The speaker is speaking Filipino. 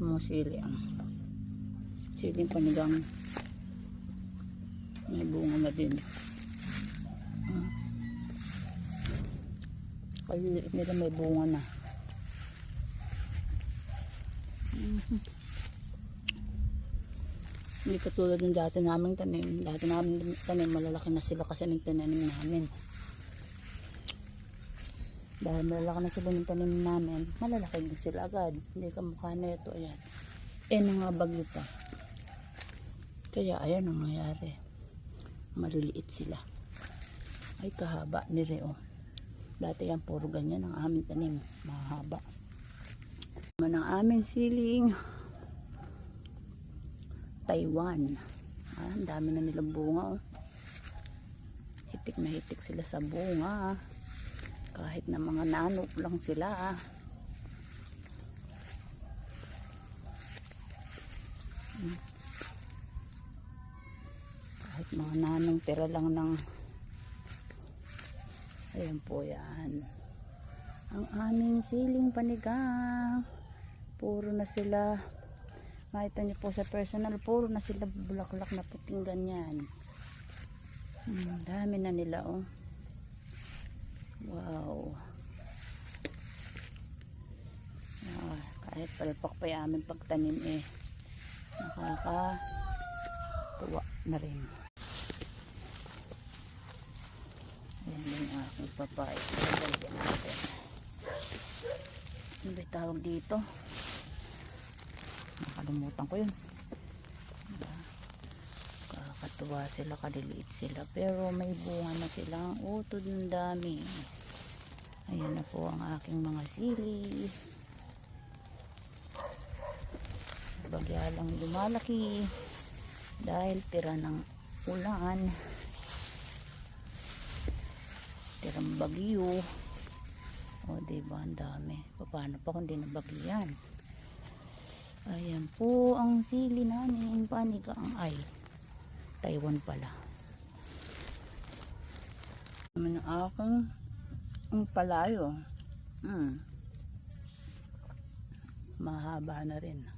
mga sili. ah. Siling panigang. May bunga na din. Ah. Kaliliit nila may bunga na. Mhm. Hindi katulad ng dati naming tanim. Dati namin tanim, malalaki na sila kasi ng tinanim namin. Dahil malalaki na sila ng tanim namin, malalaki din sila agad. Hindi ka mukha na ito, ayan. Eh, nang nga bagyo pa. Kaya, ayan ang nangyari. Maliliit sila. Ay, kahaba ni Reo. Dati yan, puro ganyan ang aming tanim. Mahaba. Naman ang aming siling. Taiwan. Ah, ang dami na nilang bunga. Oh. Hitik na hitik sila sa bunga. Kahit na mga nanok lang sila. ah. Kahit mga nanong tira lang ng ayan po yan. Ang aming siling panigang. Puro na sila Makita niyo po sa personal, puro na sila bulaklak na puting ganyan. Hmm, dami na nila, oh. Wow. Ah, kahit palpak pa yung pagtanim, eh. Nakaka tuwa na rin. Ayan yung aking papaya. Lagyan natin. Ano ba tawag dito? nakalimutan ko yun kakatuwa sila kaliliit sila. Pero may bunga na silang utod ng dami. Ayan na po ang aking mga sili. Bagya lang lumalaki. Dahil tira ng ulan. Tirang bagyo. O diba? Ang dami. Paano pa kung di na bagyo yan Ayan po ang sili namin. Panigang ay Taiwan pala. Naman ang aking ang palayo. Hmm. Mahaba na rin.